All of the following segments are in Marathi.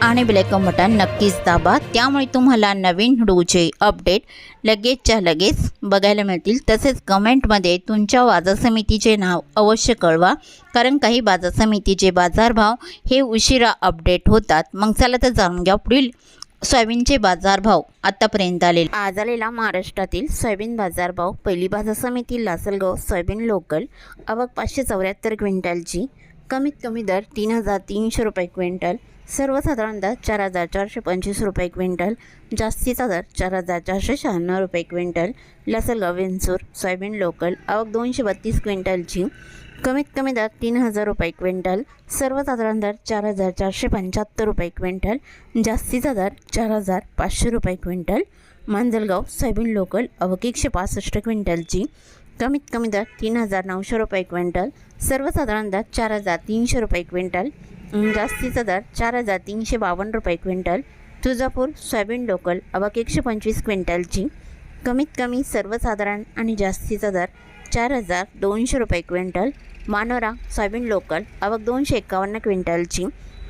आणि बेलायकन बटन नक्कीच दाबा. त्यामुळे तुम्हाला नवीन व्हिडिओचे अपडेट लगेचच्या लगेच बघायला मिळतील. तसेच कमेंटमध्ये तुमच्या बाजार समितीचे नाव अवश्य कळवा. कारण काही बाजार समितीचे बाजारभाव हे उशिरा अपडेट होतात. मग चला तर जाणून घ्या पुढील सोयाबीनचे बाजारभाव आतापर्यंत आले आज आलेला महाराष्ट्रातील सोयाबीन बाजारभाव. पहिली बाजार समिती लासलगाव सोयाबीन लोकल आवक पाचशे चौऱ्याहत्तर क्विंटलची. कमीत कमी दर तीन हजार तीनशे रुपये क्विंटल. सर्वसाधारणतः चार हजार चारशे पंचवीस रुपये क्विंटल जास्तीचा दर चार हजार चारशे शहाण्णव रुपये quintal Lasalgaon Vinchur soybean local आवक दोनशे बत्तीस क्विंटलची कमीत कमी दर तीन हजार रुपये क्विंटल सर्वसाधारण दर चार हजार चारशे पंच्याहत्तर रुपये क्विंटल जास्तीचा दर चार हजार पाचशे रुपये क्विंटल मांजलगाव सोयाबीन लोकल अवक एकशे पासष्ट क्विंटलची कमीत कमी दर तीन हजार नऊशे रुपये क्विंटल सर्वसाधारण दर चार हजार तीनशे रुपये क्विंटल जास्तीचा दर चार हजार तीनशे बावन्न रुपये क्विंटल. तुळजापूर सोयाबीन लोकल अबाक एकशे पंचवीस क्विंटलची. कमीत कमी सर्वसाधारण आणि जास्तीचा दर चार हजार दोनशे रुपये क्विंटल. मानोरा सोयाबीन लोकल आवक दोनशे एकावन्न क्विंटलची.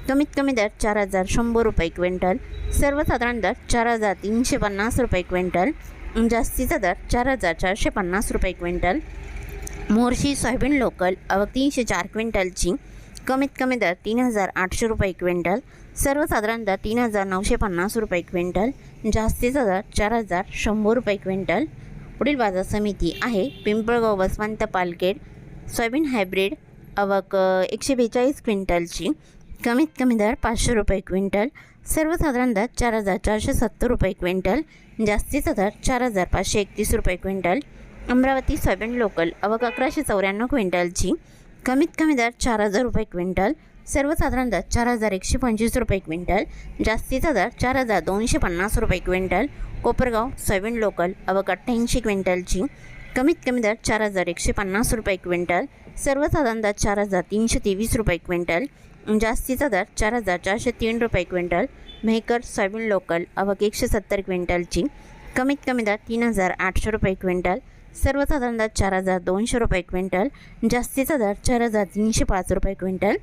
कमीत कमी दर चार हजार शंभर रुपये क्विंटल. सर्वसाधारण दर चार हजार तीनशे पन्नास रुपये क्विंटल. जास्तीचा दर चार हजार चारशे पन्नास रुपये क्विंटल. मोर्शी सोयाबीन लोकल आवक तीनशे चार क्विंटलची. कमीत कमी दर तीन हजार आठशे रुपये क्विंटल सर्वसाधारण दर तीन हजार नऊशे पन्नास रुपये क्विंटल जास्तीचा दर चार हजार शंभर रुपये क्विंटल. पुढील बाजार समिती आहे पिंपळगाव वसवंत पालखेड सोयाबीन हायब्रिड आवक एकशे बेचाळीस क्विंटलची. कमीत कमी दर पाचशे रुपये क्विंटल सर्वसाधारण दर चार हजार चारशे सत्तर रुपये क्विंटल जास्तीचा दर चार हजार पाचशे एकतीस रुपये क्विंटल. अमरावती सोयाबीन लोकल अवक अकराशे चौऱ्याण्णव क्विंटलची. कमीत कमी दर चार हजार रुपये क्विंटल सर्वसाधारण दर चार हजार एकशे पंचवीस रुपये क्विंटल जास्तीचा दर चार हजार दोनशे पन्नास रुपये क्विंटल कोपरगाव सोयाबीन लोकल अवघ अठ्ठ्याऐंशी क्विंटलची कमीत कमी दर चार हजार एकशे पन्नास रुपये क्विंटल सर्वसाधारण दर चार हजार तीनशे तेवीस रुपये क्विंटल जास्तीचा दर चार हजार चारशे तीन रुपये क्विंटल मेहकर सोयाबीन लोकल अवघ एकशे सत्तर क्विंटलची कमीत कमी दर तीन हजार आठशे रुपये क्विंटल सर्वसाधारण दर चार हजार दोनशे रुपये क्विंटल जास्तीचा दर चार हजार तीनशे पाच रुपये क्विंटल.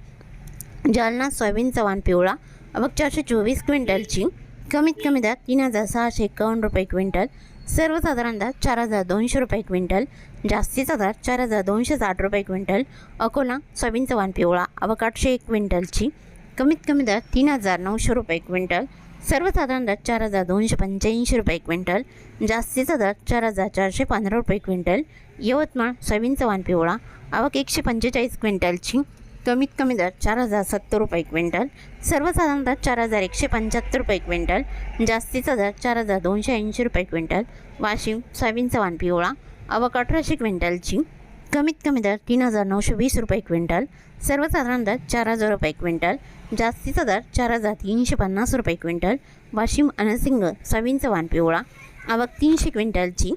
जालना सोयाबीन चव्हाण पिवळा आवक चारशे चोवीस क्विंटलची कमीत कमी दर तीन हजार सहाशे एकावन्न रुपये क्विंटल. सर्वसाधारण दर चार हजार दोनशे रुपये क्विंटल जास्तीचा दर चार हजार दोनशे साठ रुपये क्विंटल. अकोला सोयाबीन चव्हाण पिवळा आवक आठशे एक क्विंटलची कमीत कमी दर तीन हजार नऊशे रुपये क्विंटल. सर्वसाधारण दर चार हजार दोनशे पंच्याऐंशी रुपये क्विंटल जास्तीचा दर चार हजार चारशे पंधरा रुपये क्विंटल यवतमाळ सोयाबीनचा वाण पिवळा आवक एकशे पंचेचाळीस क्विंटलची कमीत कमी दर चार हजार सत्तर रुपये क्विंटल सर्वसाधारण दर चार हजार एकशे पंच्याहत्तर रुपये क्विंटल जास्तीचा दर चार हजार दोनशे ऐंशी रुपये क्विंटल वाशिम सोयाबीनचा वाण पिवळा आवक अठराशे क्विंटलची कमीत कमी दर तीन हजार नऊशे वीस रुपये क्विंटल सर्वसाधारण दर चार हजार रुपये क्विंटल जास्तीचा दर चार हजार तीनशे पन्नास रुपये क्विंटल वाशिम अनसिंग सोयाबीन चव्हाण पिवळा आवक तीनशे क्विंटलची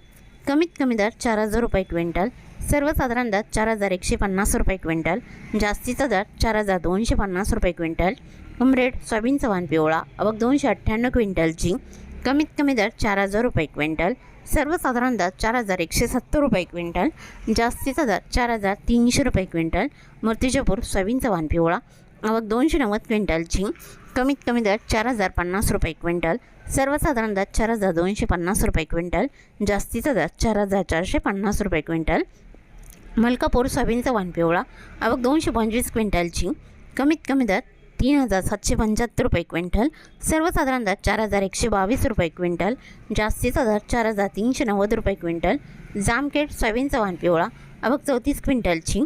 कमीत कमी दर चार हजार रुपये क्विंटल सर्वसाधारण दर चार हजार एकशे पन्नास रुपये क्विंटल जास्तीचा दर चार हजार दोनशे पन्नास रुपये क्विंटल उमरेड सोयाबीन चव्हाण पिवळा अवघ दोनशे अठ्ठ्याण्णव क्विंटलची कमीत कमी दर चार हजार रुपये क्विंटल सर्वसाधारण दर चार हजार एकशे सत्तर रुपये क्विंटल जास्तीचा दर चार हजार तीनशे रुपये क्विंटल मूर्तिजापूर सोयाबीन चव्हाण पिवळा आवक दोनशे नव्वद क्विंटल झिंग कमीत कमी दर चार हजार पन्नास रुपये क्विंटल सर्वसाधारण दर चार हजार दोनशे पन्नास रुपये क्विंटल जास्तीचा दर चार हजार चारशे पन्नास रुपये क्विंटल मलकापूर सोयाबीन चव्हाण पिवळा आवक दोनशे पंचवीस क्विंटल झिंग कमीत कमी दर तीन हजार सातशे पंच्याहत्तर रुपये क्विंटल सर्वसाधारण दर चार हजार एकशे बावीस रुपये क्विंटल जास्तीचा दर चार हजार तीनशे नव्वद रुपये क्विंटल जामखेड सोयाबीन चव्हाण पिवळा आवक चौतीस क्विंटलची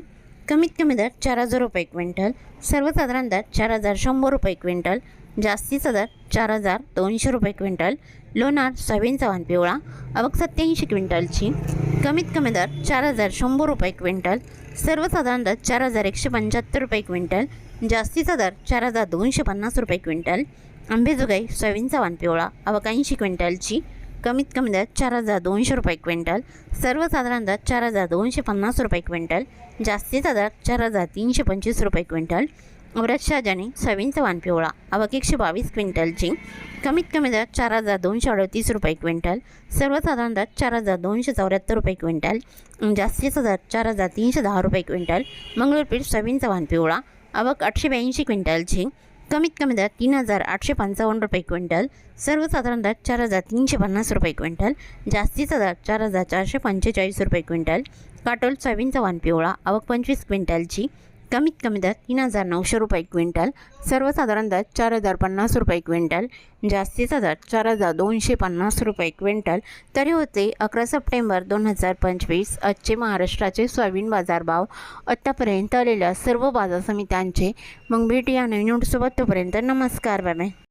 कमीत कमी दर चार हजार रुपये क्विंटल सर्वसाधारण दर चार हजार शंभर रुपये क्विंटल जास्तीचा दर चार हजार दोनशे रुपये क्विंटल लोणार सोयाबीनचा चव्हाण पिवळा आवक सत्याऐंशी क्विंटलची कमीत कमी दर चार हजार शंभर रुपये क्विंटल सर्वसाधारण दर चार हजार एकशे पंच्याहत्तर रुपये क्विंटल जास्तीचा दर चार हजार दोनशे पन्नास रुपये क्विंटल. आंबेजोगाई सोयाबीनचा वान पिवळा आवक क्विंटलची कमीत कमी दर चार हजार दोनशे रुपये क्विंटल. सर्वसाधारण दर चार हजार दोनशे पन्नास रुपये क्विंटल. जास्तीचा दर चार हजार तीनशे पंचवीस रुपये क्विंटल. अमराज शहाजानी सोयाबीनचा वान पिवळा आवक एकशे बावीस क्विंटलची कमीत कमी दर चार हजार दोनशे अडतीस रुपये क्विंटल. सर्वसाधारण दर चार हजार दोनशे चौऱ्याहत्तर रुपये क्विंटल. जास्तीचा दर चार हजार तीनशे दहा रुपये क्विंटल. मंगळूरपीठ सोयाबीनचा वान पिवळा आवक आठशे ब्याऐंशी क्विंटलची. कमीत कमी दर तीन हजार आठशे पंचावन्न रुपये क्विंटल. सर्वसाधारण दर चार हजार तीनशे पन्नास रुपये क्विंटल. जास्तीचा दर चार हजार चारशे पंचेचाळीस रुपये क्विंटल. काटोल सोयाबीनचा वाण पिवळा आवक पंचवीस क्विंटलची. कमीत कमी दर तीन हजार नऊशे रुपये क्विंटल सर्वसाधारण दर चार हजार पन्नास रुपये क्विंटल जास्तीचा दर चार हजार दोनशे पन्नास रुपये क्विंटल. तरी होते अकरा सप्टेंबर दोन हजार पंचवीस आजचे महाराष्ट्राचे सोयाबीन बाजारभाव. आत्तापर्यंत आलेल्या सर्व बाजार समित्यांचे मग भेटूया नवीन नोटसोबत तोपर्यंत नमस्कार बाय